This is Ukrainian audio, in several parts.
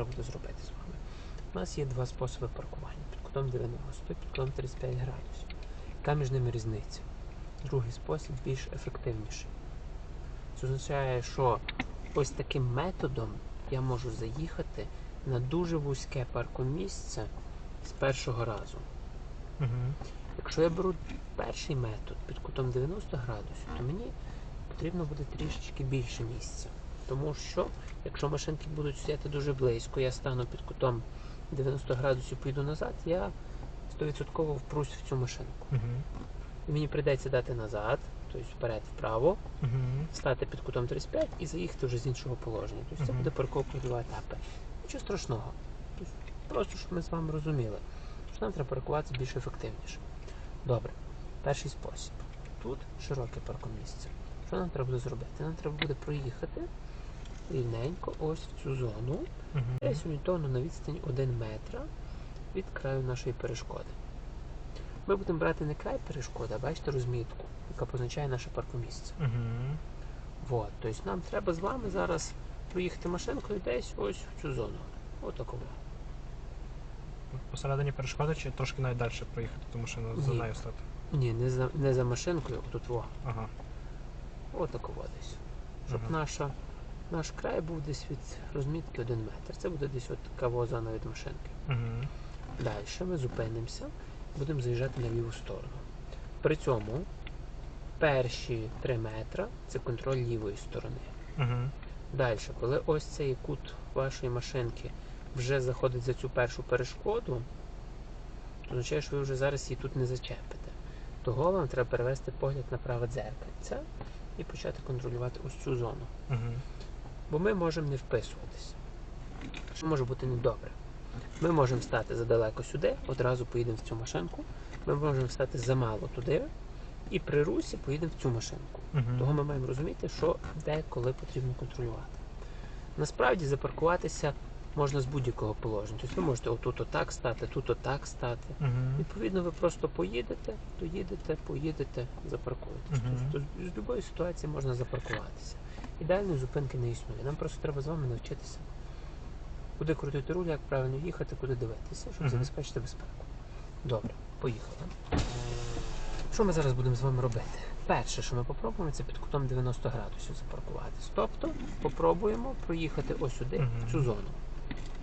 треба буде зробити з вами? У нас є два способи паркування під кутом 90 під кутом 35 градусів. Яка між ними різниця? Другий спосіб більш ефективніший. Це означає, що ось таким методом я можу заїхати на дуже вузьке паркомісце з першого разу. Угу. Якщо я беру перший метод під кутом 90 градусів, то мені потрібно буде трішечки більше місця. Тому що, якщо машинки будуть стояти дуже близько, я стану під кутом 90 градусів, поїду назад, я 100% впрусь в цю машинку. Угу. І мені прийдеться дати назад, тобто вперед, вправо, Угу. стати під кутом 35 і заїхати вже з іншого положення. Тобто це буде парковка в два етапи. Нічого страшного. Тобто, просто щоб ми з вами розуміли, що нам треба паркуватися більш ефективніше. Добре, перший спосіб. Тут широке паркомісце. Що нам треба буде зробити? Нам треба буде проїхати рівненько ось в цю зону, Угу. десь орієнтовно на відстані 1 метра від краю нашої перешкоди. Ми будемо брати не край перешкоди, а бачите розмітку, яка позначає наше паркомісце. Угу. Вот, тобто нам треба з вами зараз проїхати машинкою десь ось в цю зону. Отакого. Посередині перешкоди чи трошки навіть далі проїхати, тому що за нею стати. Ні, не за, не за машинкою, тут во. Ага. Отакого десь. Щоб Ага. наша, наш край був десь від розмітки 1 метр. Це буде десь от така зона від машинки. Угу. Далі ми зупинимося, будемо заїжджати на ліву сторону. При цьому перші 3 метри це контроль лівої сторони. Угу. Далі, коли ось цей кут вашої машинки вже заходить за цю першу перешкоду, то означає, що ви вже зараз її тут не зачепите. Того вам треба перевести погляд на праве дзеркальце і почати контролювати ось цю зону. Угу. Бо ми можемо не вписуватися. Що може бути недобре? Ми можемо стати задалеко сюди, одразу поїдемо в цю машинку. Ми можемо стати замало туди, і при русі поїдемо в цю машинку. Того ми маємо розуміти, що де коли потрібно контролювати. Насправді запаркуватися можна з будь-якого положення. Тобто ви можете отут отак стати, тут отак стати. Угу. Відповідно, ви просто поїдете, доїдете, поїдете, запаркуєтесь. Мгм. Тобто з будь-якої ситуації можна запаркуватися. Ідеальної зупинки не існує. Нам просто треба з вами навчитися, куди крутити руль, як правильно їхати, куди дивитися, щоб Мгм. забезпечити безпеку. Добре, поїхали. Що ми зараз будемо з вами робити? Перше, що ми попробуємо, це під кутом 90 градусів запаркуватись. Тобто попробуємо проїхати ось сюди, в цю зону.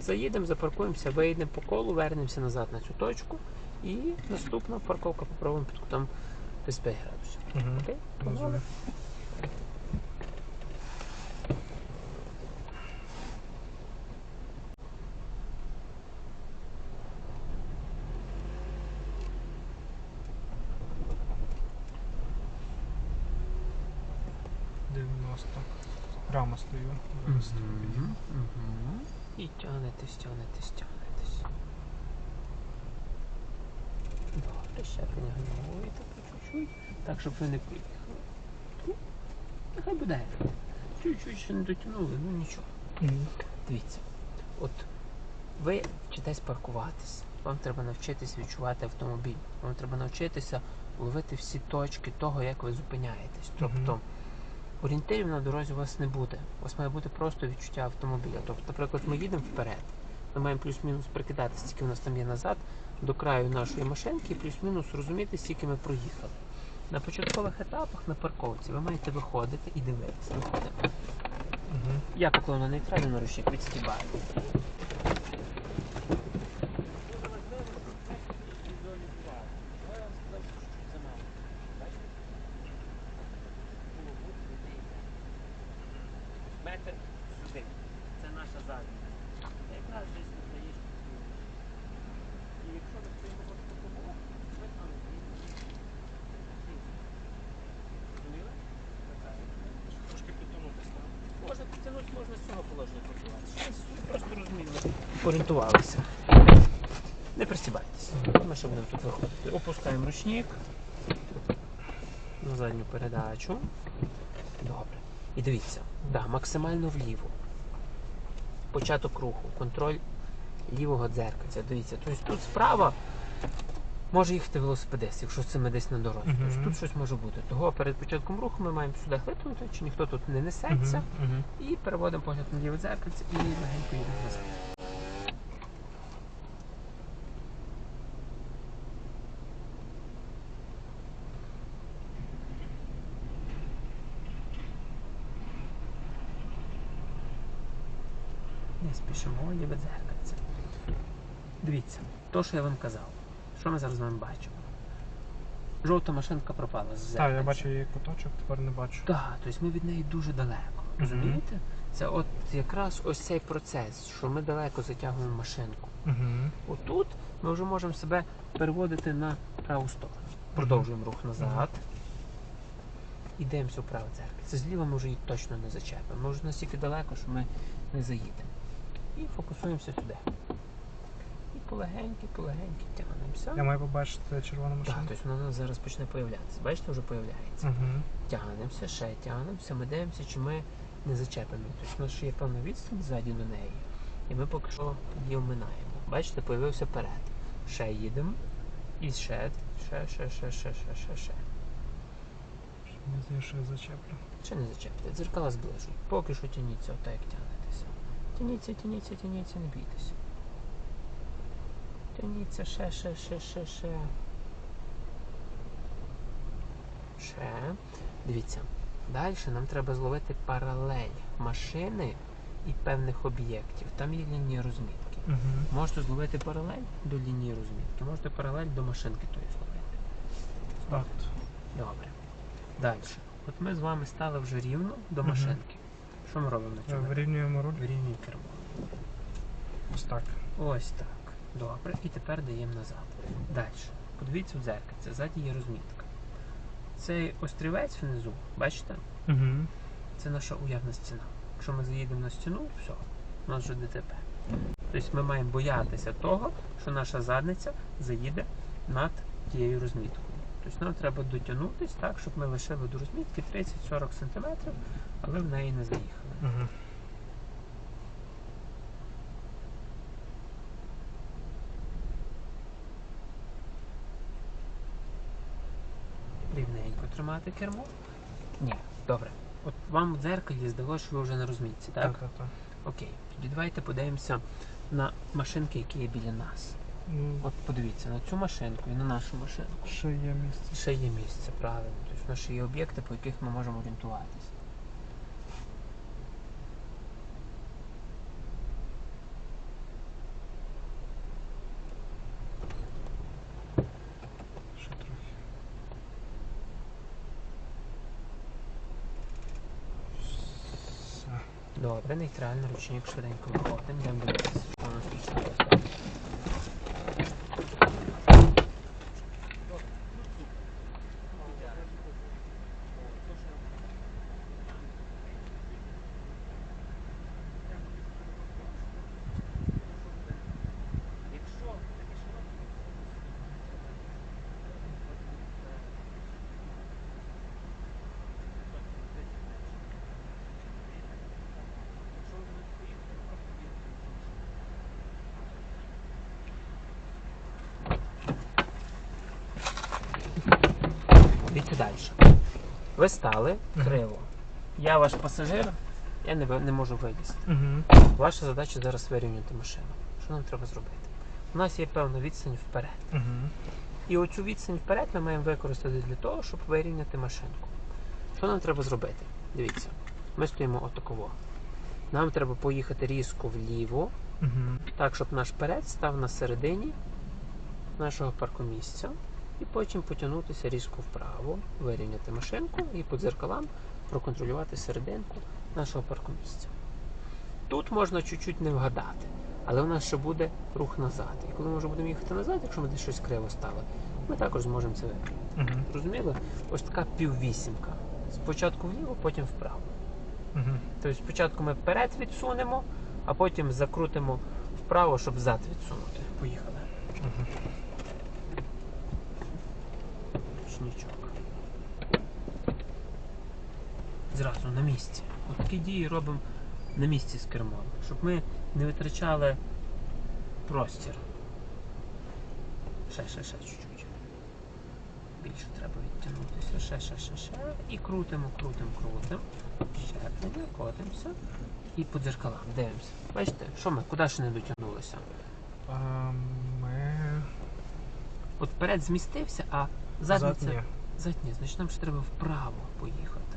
Заїдемо, запаркуємося, виїдемо по колу, вернемося назад на цю точку. І наступна парковка попробуємо під кутом 35 градусів. Окей? Погнали? Розумію. Дев'яносто. Прямо стою. І тягнетесь, тягнетесь, тягнетесь. Добре, ще пригальмовуєте по чуть-чуть, так, щоб ви не приїхали. Ну, Нехай буде. Чуть-чуть ще не дотягнули, ну нічого. Дивіться, от ви вчитесь паркуватись, вам треба навчитись відчувати автомобіль, вам треба навчитися ловити всі точки того, як ви зупиняєтесь. Тобто Мгм. Орієнтирів на дорозі у вас не буде. У вас має бути просто відчуття автомобіля. Тобто, наприклад, ми їдемо вперед, ми маємо плюс-мінус прикидати, скільки у нас там є назад до краю нашої машинки, і плюс-мінус розуміти, скільки ми проїхали. На початкових етапах на парковці ви маєте виходити і дивитися. Виходимо. Мгм. Я поклав на нейтральний наручник, відстібаю. Метр сюди. Це наша задня. Якраз десь не даєш. І якщо ви цим такого, ви там Розуміли? Трошки підтягнутися. так? Можна підтягнути, можна з цього положення працювати. Просто розуміли. Орієнтувалися. Не пристібайтеся. Ми ще будемо тут виходити. Опускаємо ручник на задню передачу. Добре. І дивіться, да, максимально вліво. Початок руху, контроль лівого дзеркальця. Дивіться, тобто тут справа може їхати велосипедист, якщо це ми десь на дорозі. Мгм. Тобто тут щось може бути. Того перед початком руху ми маємо сюди хлипнути, чи ніхто тут не несеться. Мгм. Мгм. І переводимо погляд на ліве дзеркальце і легенько їдемо назад. Спішимо, ніби дзеркальце. Дивіться, то, що я вам казав. Що ми зараз з вами бачимо? Жовта машинка пропала з Так, я бачу її куточок, тепер не бачу. Так, тобто ми від неї дуже далеко. Розумієте? Це от якраз ось цей процес, що ми далеко затягуємо машинку. Угу. Отут ми вже можемо себе переводити на праву сторону. Продовжуємо рух назад. І дивимося в праве дзеркальце. Зліва ми вже її точно не зачепимо. Ми вже настільки далеко, що ми не заїдемо. І фокусуємося сюди. І полегеньки, полегеньки тягнемося. Я маю побачити червону Так, машину. тобто вона зараз почне появлятися. Бачите, вже появляється. Угу. Тягнемося, ще тягнемося, ми дивимося, чи ми не зачепимо. Тобто у нас ще є певна відстань ззаді до неї. І ми поки що її оминаємо. Бачите, появився перед. Ще їдемо. І ще, ще, ще, ще, ще, ще, ще, ще. Мені здається, що я зачеплю. Ще не зачепите. Дзеркала зближують. Поки що тяніться, отак як тягнетеся. Тяніться, тяніться, тяніться, не бійтеся. Тяніться, ще, ще, ще, ще, ще. Ще. Дивіться. Далі нам треба зловити паралель машини і певних об'єктів. Там є лінії розмітки. Угу. Можете зловити паралель до лінії розмітки, можете паралель до машинки тої зловити. От. Добре. Далі. От ми з вами стали вже рівно до Мгм. машинки. Що ми робимо на цьому? Вирівнюємо руль. Вирівнюємо кермо. Ось так. Ось так. Добре. І тепер даємо назад. Далі. Подивіться в дзеркальце, ззаді є розмітка. Цей острівець внизу, бачите? Угу. Це наша уявна стіна. Якщо ми заїдемо на стіну, все, у нас вже ДТП. Тобто ми маємо боятися того, що наша задниця заїде над тією розміткою. Тобто нам треба дотягнутися так, щоб ми лишили до розмітки 30-40 см, але в неї не заїхали. Угу. Рівненько тримати кермо. Ні, добре. От вам в дзеркалі здалося, що ви вже на розмітці, так? Так, так, так. Окей. Тоді давайте подивимося на машинки, які є біля нас. От подивіться на цю машинку і на нашу машинку. ще є місце. Ще є місце, правильно. Тобто в нас ще є об'єкти, по яких ми можемо орієнтуватися. Добре, нейтральний ручник швиденько виходимо, йдемо дивитися, що далі. Ви стали криво. Я ваш пасажир, я не, ви- не можу вилізти. Угу. Ваша задача зараз вирівняти машину. Що нам треба зробити? У нас є певна відстань вперед. Угу. І оцю відстань вперед ми маємо використати для того, щоб вирівняти машинку. Що нам треба зробити? Дивіться, ми стоїмо отаково. Нам треба поїхати різко вліво, Угу. так, щоб наш перед став на середині нашого паркомісця. І потім потягнутися різко вправо, вирівняти машинку і по дзеркалам проконтролювати серединку нашого паркомісця. Тут можна чуть-чуть не вгадати, але у нас ще буде рух назад. І коли ми вже будемо їхати назад, якщо ми десь щось криво стали, ми також зможемо це виправити. Угу. Зрозуміли? Ось така піввісімка. Спочатку вліво, потім вправо. Угу. Тобто спочатку ми вперед відсунемо, а потім закрутимо вправо, щоб зад відсунути. Поїхали. Угу. Ручничок. Зразу на місці. От такі дії робимо на місці з кермом, щоб ми не витрачали простір. Ще, ще, ще чуть-чуть. Більше треба відтягнутися. Ще, ще, ще, ще. І крутимо, крутимо, крутимо. Щеплення, котимося. І по дзеркалам дивимося. Бачите, що ми? Куди ще не дотягнулися? А, ми... От вперед змістився, а Зад задниця. Задні, значить нам ще треба вправо поїхати.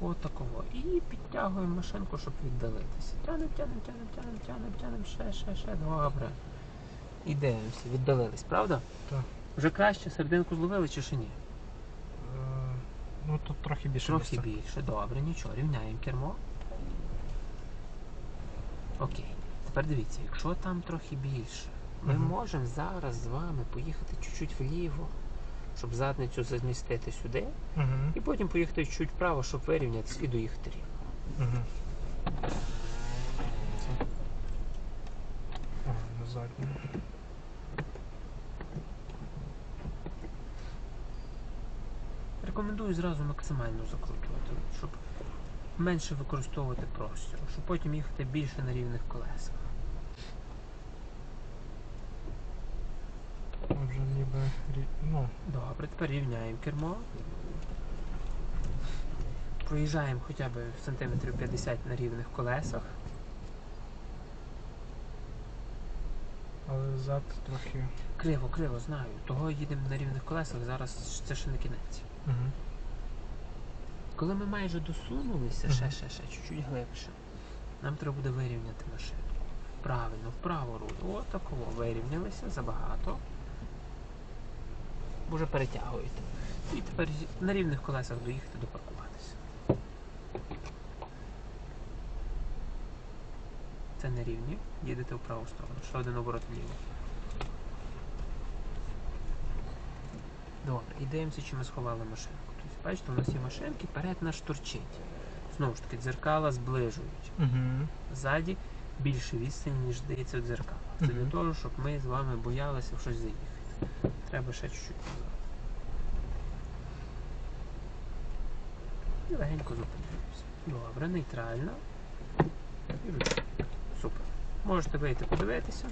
Отаково. І підтягуємо машинку, щоб віддалитися. Тянем, тянем, тянем, тянем, тянем, тянем, ще, ще, ще. Добре. І дивимося, віддалились, правда? Так. Вже краще серединку зловили чи ще ні? Е, ну тут трохи більше Трохи місця. більше, добре, нічого, рівняємо кермо. Окей. Тепер дивіться, якщо там трохи більше, ми Мгм. можемо зараз з вами поїхати чуть-чуть вліво, щоб задницю замістити сюди, Угу. і потім поїхати чуть вправо, щоб вирівнятися і доїхати рівно. Угу. На задню. Рекомендую зразу максимально закручувати, щоб менше використовувати простір, щоб потім їхати більше на рівних колесах. Ніби ну, Добре, тепер рівняємо кермо. Проїжджаємо хоча б сантиметрів 50 на рівних колесах. але зад трохи. Криво, криво, знаю. Того їдемо на рівних колесах, зараз це ще не кінець. Угу. Коли ми майже досунулися, ще, ще, ще, чуть-чуть глибше, нам треба буде вирівняти машинку. Правильно, вправо руль. От такого. Вирівнялися забагато. Уже перетягуєте. І тепер на рівних колесах доїхати допаркуватися. Це не рівні. Їдете в праву сторону. Ще один оборот вліво. Добре, і дивимося, чи ми сховали машинку. Тобто, бачите, у нас є машинки, перед наш торчить. Знову ж таки, дзеркала зближують. Угу. Ззаді більше відстань, ніж здається в дзеркала. Це для того, щоб ми з вами боялися в щось заїхати. Треба ще чуть-чуть назад. І легенько зупиняємося. Добре, нейтрально. І ручки. Супер. Можете вийти подивитися.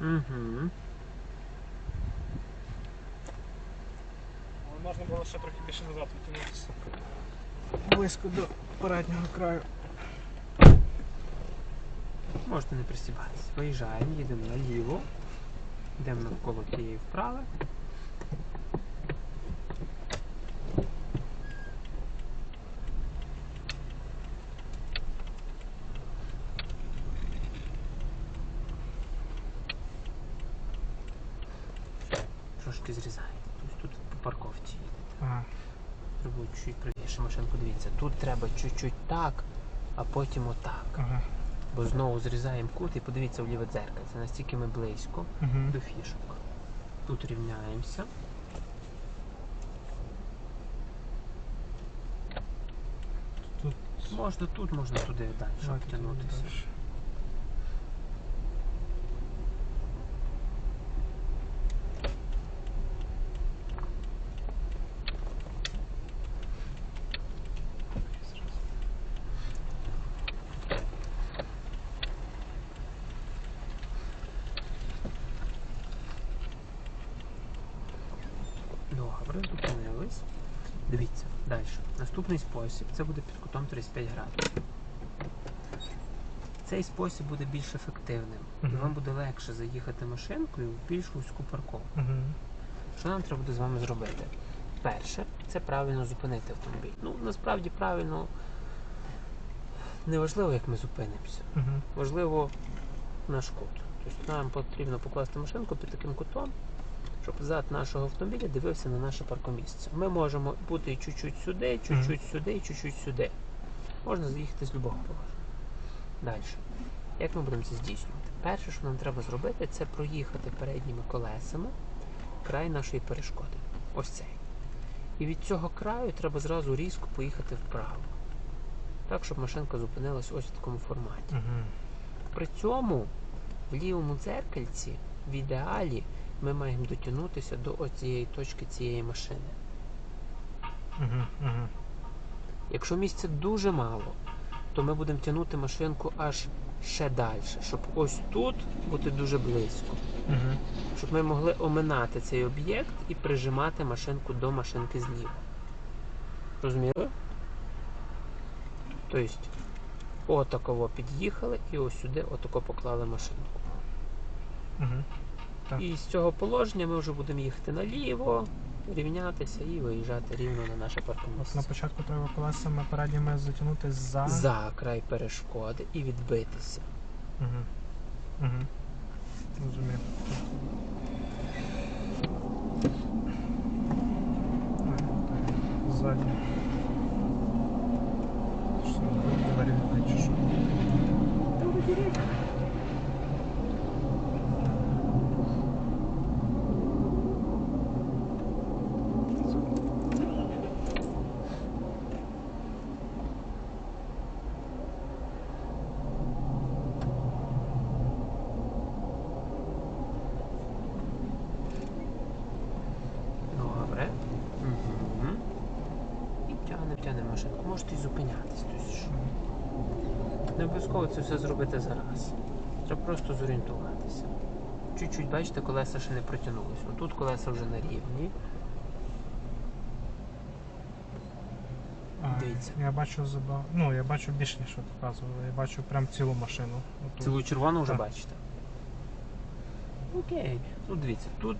Угу. Можна було ще трохи більше назад відтягнутися. Близько до переднього краю. Можете не пристібатися. Виїжджаємо, їдемо наліво, йдемо навколо тієї вправи. Трошки зрізаєте. Тобто тут по парковці їдете. Ага. Треба чуть правіше машинку. Дивіться, тут треба чуть-чуть так, а потім отак. Ага. Бо знову зрізаємо кут і подивіться в ліве дзеркальце, настільки ми близько Угу. до фішок. Тут рівняємося. Тут Можна тут, можна туди далі, щоб тягнутися. далі. Добре, зупинились. Дивіться, далі. Наступний спосіб це буде під кутом 35 градусів. Цей спосіб буде більш ефективним. І вам буде легше заїхати машинкою в більш вузьку парковку. Угу. Що нам треба буде з вами зробити? Перше, це правильно зупинити автомобіль. Ну, насправді правильно не важливо, як ми зупинимося. Угу. Важливо наш кут. Тобто нам потрібно покласти машинку під таким кутом, щоб зад нашого автомобіля дивився на наше паркомісце. Ми можемо бути чуть-чуть сюди, чуть-чуть сюди, і чуть-чуть сюди. Можна заїхати з любого положення. Далі. Як ми будемо це здійснювати? Перше, що нам треба зробити, це проїхати передніми колесами край нашої перешкоди. Ось цей. І від цього краю треба зразу різко поїхати вправо. Так, щоб машинка зупинилась ось в такому форматі. Угу. При цьому в лівому дзеркальці, в ідеалі, ми маємо дотягнутися до оцієї точки цієї машини. Угу. Угу. Якщо місця дуже мало, то ми будемо тягнути машинку аж ще далі, щоб ось тут бути дуже близько. Угу. Щоб ми могли оминати цей об'єкт і прижимати машинку до машинки зліва. Розуміли? Тобто, отаково під'їхали і ось сюди отако поклали машинку. Угу. Так. І з цього положення ми вже будемо їхати наліво, рівнятися і виїжджати рівно на наше От на паркомісце. початку треба колесами передніми затягнути за. За край перешкоди і відбитися. Угу. Угу. Розумію. Ззаді. Що, відкриті, чи що? Добре. Угу. І тягнемо, тягнемо машинку. Можете і зупинятись. Тобто, що не обов'язково це все зробити зараз. Треба просто зорієнтуватися. Чуть-чуть, бачите, колеса ще не протягнулися. Отут колеса вже на рівні. Дивіться. Я бачу заба... Ну, я бачу більше, ніж от показували. Я бачу прям цілу машину. Отут. Цілу червону вже Так. бачите. Окей. Ну дивіться, тут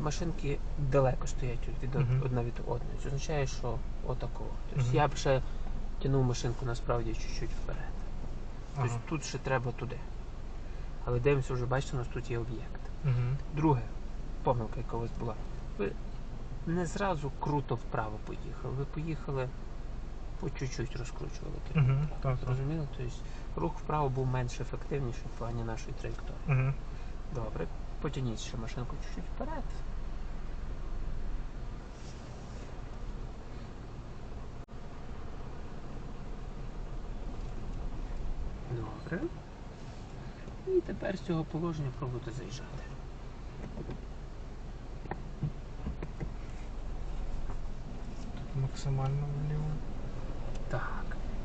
машинки далеко стоять від од- Мгм. одна від одної. Це означає, що отакого. Тобто Мгм. я б ще тягнув машинку насправді чуть-чуть вперед. Тобто Ага. тут ще треба туди. Але дивимося, вже бачите, у нас тут є об'єкт. Угу. Друге, помилка, яка у вас була. Ви не зразу круто вправо поїхали. Ви поїхали по чуть-чуть розкручували. Угу. Так. Зрозуміло? Тобто рух вправо був менш ефективніший в плані нашої траєкторії. Угу. Добре, потягніть ще машинку чуть-чуть вперед. Добре. І тепер з цього положення пробуйте заїжджати. Тут Максимально вліво. Так.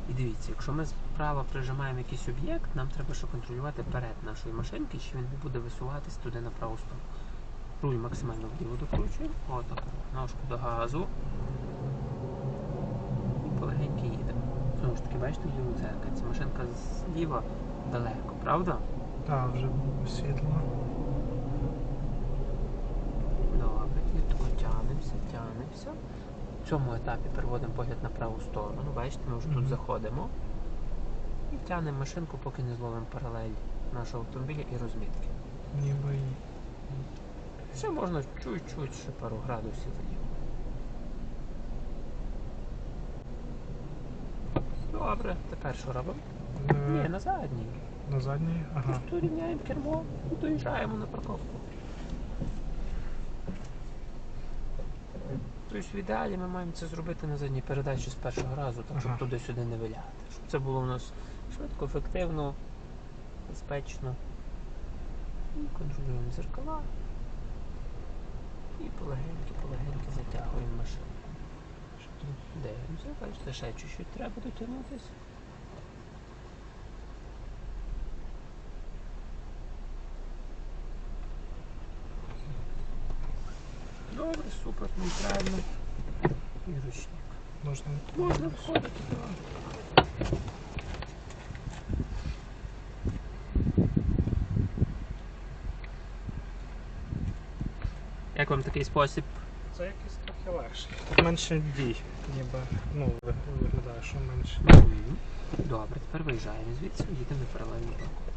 І дивіться, якщо ми справа прижимаємо якийсь об'єкт, нам треба ще контролювати перед нашої машинки, чи він не буде висуватись туди на праву сторону. Руль максимально вліво докручуємо. Отак. Ножку до газу. І полегенько їдемо. Знову ж таки, бачите, ліву дзеркальці. Машинка зліва далеко, правда? Так, вже світло. Добре, клітко тягнемося, тягнемося. В цьому етапі переводимо погляд на праву сторону. Бачите, ми вже тут заходимо. І тягнемо машинку, поки не зловимо паралель нашого автомобіля і розмітки. Ніби. Ще можна чуть-чуть ще пару градусів вліво. Добре, тепер що робимо? Ні, Е, на задній. на задній. Ага. Просто рівняємо кермо і доїжджаємо на парковку. Тобто в ідеалі ми маємо це зробити на задній передачі з першого разу, так щоб Ага. туди-сюди не виляти. Щоб це було у нас швидко, ефективно, безпечно. І контролюємо зеркала. І полегеньки, полегеньки затягуємо машину. Дивимося, бачите, ще чуть-чуть треба дотягнутися. Добре, супер, нейтрально. І ручник. Можна. Можна входити. Як вам такий спосіб? Це якийсь легше. Менше дій, ніби. Ну, виглядає, що менше. Добре, тепер виїжджаємо звідси, їдемо дорогу.